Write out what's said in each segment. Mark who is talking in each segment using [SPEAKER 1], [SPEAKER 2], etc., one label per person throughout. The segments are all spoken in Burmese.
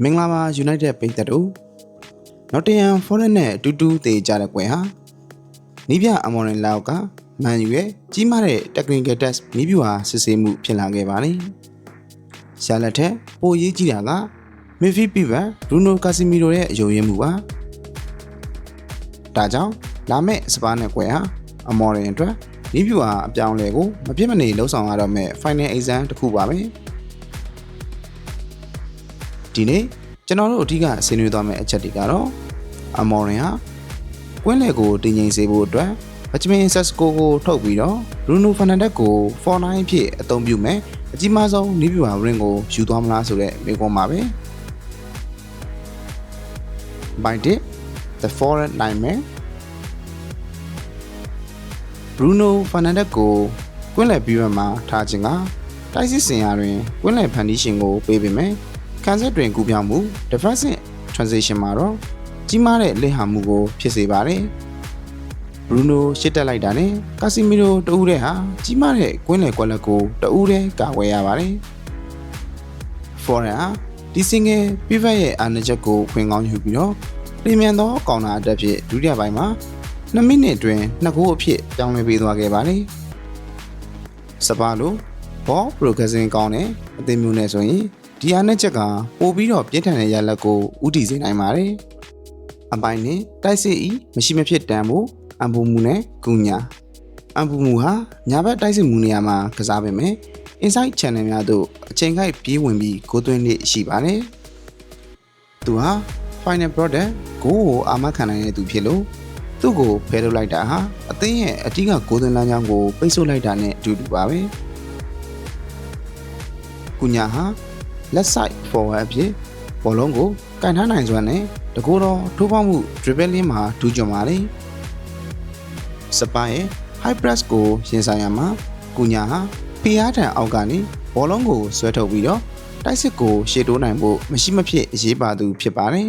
[SPEAKER 1] မင်္ဂလာပါ United ပိတ်သက်တို့ Nottingham Forest နဲ့အတူတူတည်ကြတဲ့ကွယ်ဟာနီးပြအမော်ရင်လောက်ကမန်ယူရဲ့ကြီးမားတဲ့ technical test နီးပြူဟာစစ်ဆေးမှုဖြစ်လာခဲ့ပါတယ်။ရှာလက်ထက်ပိုရေးကြည့်တာကမစ်ဖီပီဗန်ဘရူနိုကာစီမီရိုရဲ့အယုံရင်းမှုပါ။ဒါကြောင့်လာမယ့်စပါးနဲ့ကွယ်ဟာအမော်ရင်အတွက်နီးပြူဟာအပြောင်းအလဲကိုမပြတ်မနေလှုပ်ဆောင်ရတော့မယ့် final exam တစ်ခုပါပဲ။ ဒီနေ့ကျွန်တော်တို့အထူးကဆွေးနွေးသွားမယ့်အချက်တွေကတော့အမော်ရင်ဟာကွင်းလေကိုတင်ငိမ့်စေဖို့အတွက်ဘချမင်ဆက်စကိုကိုထုတ်ပြီးတော့ရူနိုဖာနန်ဒက်ကို49ဖြစ်အသုံးပြုမယ်အကြီးမားဆုံးနီးပြူဟာရင်းကိုယူသွားမလားဆိုတဲ့မေးခွန်းပါပဲ By it the foreign nightmare Bruno Fernandes ကိုကွင်းလယ်ပြီးမှမှာထားခြင်းကတိုက်စစ်စင်ရာတွင်ကွင်းလယ်ဖန်တီးရှင်ကိုပေးပေမယ် ခံဆက်တွင်ကူပြောင်းမှု defensive transition မှာတော့ကြီးမားတဲ့လက်ဟာမှုကိုဖြစ်စေပါတယ်ဘရူနိုရှစ်တက်လိုက်တာနဲ့ကာစီမီရိုတဦးတဲ့ဟာကြီးမားတဲ့ကွင်းလယ်ကွက်လက်ကိုတဦးတဲ့ကာဝယ်ရပါတယ်ဖော်ရန်ဟာဒီစင်ငယ်ပြဖက်ရဲ့အာဏာချက်ကိုခွင်ကောင်းယူပြီးတော့ပြင်မြန်သောကောင်တာအတက်ဖြစ်ဒုတိယပိုင်းမှာ2မိနစ်အတွင်းနှစ်ဂိုးအဖြစ်ပြောင်းလဲပေးသွားခဲ့ပါတယ်စပါလိုဘောပရိုဂရက်ဆင်ကောင်းတဲ့အသင်းမျိုးနဲ့ဆိုရင် ဒီအားနဲ့ချက်ကပို့ပြီးတော့ပြင်းထန်တဲ့ရလက်ကိုဥတီစေနိုင်ပါတယ်။အပိုင်းနဲ့တိုက်စစ်ဤမရှိမဖြစ်တန်ဖို့အံပူမှုနဲ့ကုညာအံပူမှုဟာညာဘက်တိုက်စစ်မှုနေရာမှာကစားပေမဲ့ inside channel များသို့အချိန်ကိုက်ပြေးဝင်ပြီးဂိုးသွင်းလေးရှိပါတယ်။သူဟာ final product ဂိုးကိုအာမခံနိုင်တဲ့သူဖြစ်လို့သူ့ကိုဖယ်ထုတ်လိုက်တာဟာအသင်းရဲ့အတိကဂိုးသွင်းလမ်းကြောင်းကိုပိတ်ဆို့လိုက်တာနဲ့အတူတူပါပဲ။ကုညာဟာ left side forward အဖြစ်ဘောလုံးကိုကန်ထားနိုင်စွမ်းနဲ့တကူတော့ထိုးပေါက်မှု dribbling မှာဒူးကြွပါလေစပါရဲ့ high press ကိုရင်ဆိုင်ရမှာကုညာဟာဖီအားထံအောက်ကနေဘောလုံးကိုဆွဲထုတ်ပြီးတော့တိုက်စစ်ကိုရှေ့တိုးနိုင်ဖို့မရှိမဖြစ်အရေးပါသူဖြစ်ပါတယ်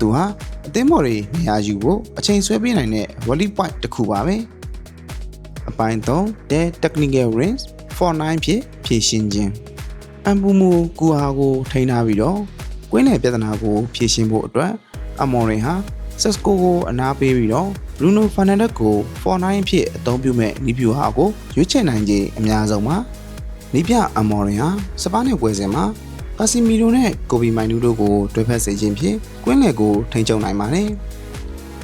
[SPEAKER 1] သူဟာအသင်းမော်တွေနေရာယူဖို့အချိန်ဆွဲပေးနိုင်တဲ့ volley point တစ်ခုပါပဲအပိုင်း3 the technical range 49ဖြစ်ဖြည့်ရှင်းခြင်း အမ်ပူမူကူဟာကိုထိန်းထားပြီးတော့ကွင်းလယ်ပြဿနာကိုဖြေရှင်းဖို့အတွက်အမော်ရင်ဟာဆက်စကိုကိုအနာပေးပြီးတော့ဘရူနိုဖာနန်ဒက်ကို49ဖြစ်အသုံးပြုမဲ့နီးပြူဟာကိုရွေးချယ်နိုင်ခြင်းအများဆုံးပါနီးပြအမော်ရင်ဟာစပါးနဲ့ပွဲစဉ်မှာကာစီမီရိုနဲ့ကိုဘီမိုင်နူတို့ကိုတွဲဖက်စေခြင်းဖြင့်ကွင်းလယ်ကိုထိန်းချုပ်နိုင်ပါတယ်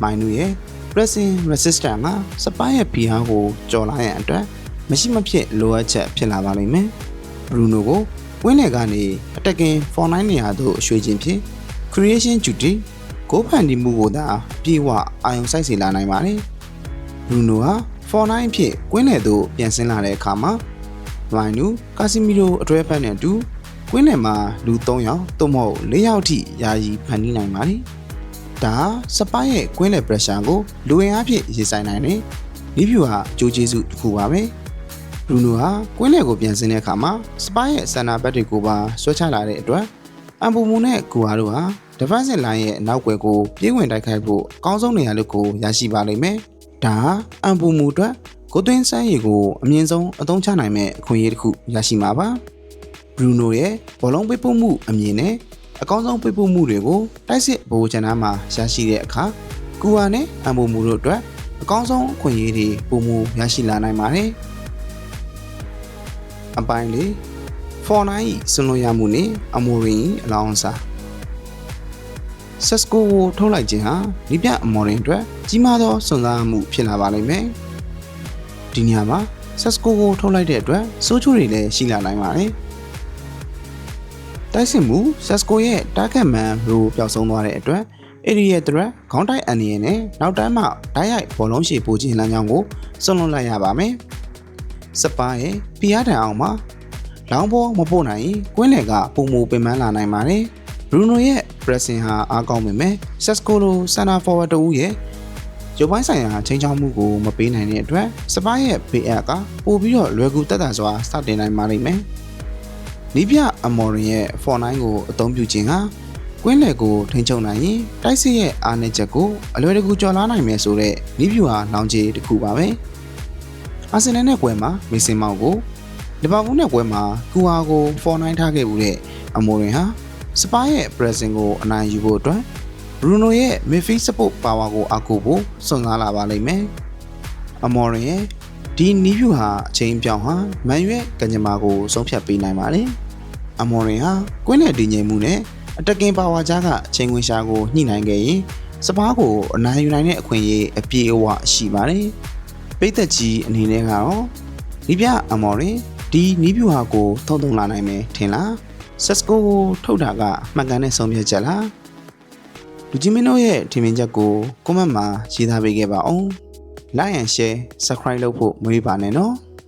[SPEAKER 1] မိုင်နူရဲ့ pressing resistance ကစပါးရဲ့ဖီဟာကိုကျော်လာရန်အတွက်မရှိမဖြစ်လိုအပ်ချက်ဖြစ်လာပါလိမ့်မယ်ဘရူနိုကို ဝင်းနယ်ကနေအတက်ကင်49နေရာသို့ရွှေ့ခြင်းဖြင့် creation duty ကိုဖန်တီမှုကိုသာအပြည့်အဝအာရုံစိုက်စေလာနိုင်ပါတယ်။ Bruno ဟာ49ဖြစ်ကွင်းနယ်သို့ပြန်ဆင်းလာတဲ့အခါမှာမိုင်နူကာစီမီရိုအတွဲဖက်နဲ့အတူကွင်းနယ်မှာလူ3ယောက်သို့မဟုတ်4ယောက်ထိယာယီဖန်တီးနိုင်ပါတယ်။ဒါစပိုင်းရဲ့ကွင်းနယ် pressure ကိုလူဝင်အားဖြင့်ရေဆိုင်နိုင်တယ်။ဒီဖြူဟာအကျိုးကျေးဇူးတစ်ခုပါပဲ။ ဘရူနိုဟာကွင်းလယ်ကိုပြန်ဆင်းတဲ့အခါမှာစပါးရဲ့ဆန်နာဘက်တွေကိုပါဆွဲချလာတဲ့အတွက်အမ်ပူမူနဲ့ကူဟာတို့ဟာ defensive line ရဲ့အနောက်ွယ်ကိုပြေးဝင်တိုက်ခိုက်ဖို့အကောင်းဆုံးနေရာလို့ကိုရရှိပါလိမ့်မယ်။ဒါဟာအမ်ပူမူအတွက်ကိုသွင်းစမ်းရည်ကိုအမြင့်ဆုံးအသုံးချနိုင်မဲ့အခွင့်အရေးတစ်ခုရရှိမှာပါ။ဘရူနိုရဲ့ဘောလုံးပိတ်ပို့မှုအမြင်နဲ့အကောင်းဆုံးပိတ်ပို့မှုတွေကိုတိုက်စစ်ဘိုးချန်နာမှာရရှိတဲ့အခါကူဟာနဲ့အမ်ပူမူတို့အတွက်အကောင်းဆုံးအခွင့်အရေးတွေပုံမူရရှိလာနိုင်ပါတယ်။ အပိုင်းလေး4နိုင်စွန်လွန်ရမှုနဲ့အမိုရင်အလောင်းစားဆက်စကိုကိုထုတ်လိုက်ခြင်းဟာဒီပြအမော်ရင်အတွက်ကြီးမားသောစွန့်စားမှုဖြစ်လာပါလိမ့်မယ်ဒီနေရာမှာဆက်စကိုကိုထုတ်လိုက်တဲ့အတွက်စိုးချိုးတွေလည်းရှိလာနိုင်ပါတယ်တိုက်စစ်မှုဆက်စကိုရဲ့တာဂက်မန်ရိုပျောက်ဆုံးသွားတဲ့အတွက်အဲ့ဒီရဲ့အတွက်ခေါင်းတိုက်အန်နီယနဲ့နောက်တန်းမှဓာတ်ရိုက်ဘောလုံးရှည်ပို့ခြင်းလမ်းကြောင်းကိုစွန့်လွတ်လိုက်ရပါမယ်။ စပါးရဲ့ဖီးယားတန်အောင်မှာလောင်းဘောမပို့နိုင်ရင်ကွင်းလယ်ကပုံမူပင်ပန်းလာနိုင်ပါတယ်ဘရူနိုရဲ့ pressing ဟာအားကောင်းပေမဲ့ဆက်စကိုလိုစန်နာ forward တူရဲ့ရုပ်ပိုင်းဆိုင်ရာချိန်ချောင်းမှုကိုမပေးနိုင်တဲ့အတွက်စပါးရဲ့ဘေးအက်ကပို့ပြီးတော့လွယ်ကူတက်တာစွာစတင်နိုင်ပါလိမ့်မယ်နီးပြအမော်ရင်ရဲ့ 49 ကိုအသုံးပြုခြင်းဟာကွင်းလယ်ကိုထိန်းချုပ်နိုင်ရင်တိုက်စစ်ရဲ့အားနည်းချက်ကိုအလွယ်တကူကျော်လွှားနိုင်မယ်ဆိုတဲ့နီးဗျူဟာလောင်ချေတစ်ခုပါပဲ။ အာဆင်နယ်နဲ့ကွဲမှာမေဆင်မောင်ကိုလီဗာပူးနဲ့ကွဲမှာကူဟာကို4-9ထားခဲ့မှုတဲ့အမိုရင်ဟာစစပါရဲ့ pressing ကိုအနိုင်ယူဖို့အတွက်ဘရူနိုရဲ့ midfield support power ကိုအကူဖို့စွန့်စားလာပါလိမ့်မယ်။အမော်ရင်ရဲ့ဒီနီးဗျူဟာအချိန်ပြောင်းဟာမန်ရွက်ကညမာကိုဆုံးဖြတ်ပေးနိုင်ပါတယ်။အမော်ရင်ဟာကွင်းနဲ့တည်ငြိမ်မှုနဲ့အတက်ကင်ပါဝါကြားကအချိန်ဝင်ရှာကိုညှိနှိုင်းခဲ့ရင်စပါးကိုအနိုင်ယူနိုင်တဲ့အခွင့်အရေးအပြည့်အဝရှိပါတယ်။ ပိတ်သက်ကြီးအနေနဲ့ကတော့ဒီပြအမော်ရင်ဒီနီးဗျူဟာကိုသုံးသုံးလာနိုင်မယ်ထင်လား။ဆက်စကိုကိုထုတ်တာကမှတ်ကန်တဲ့ဆုံးဖြတ်ချက်လားလူကြီးမင်းတို့ရဲ့ထင်မြင်ချက်ကို comment မှာရေးသားပေးခဲ့ပါအောင် like and share subscribe လုပ်ဖို့မမေ့ပါနဲ့နော်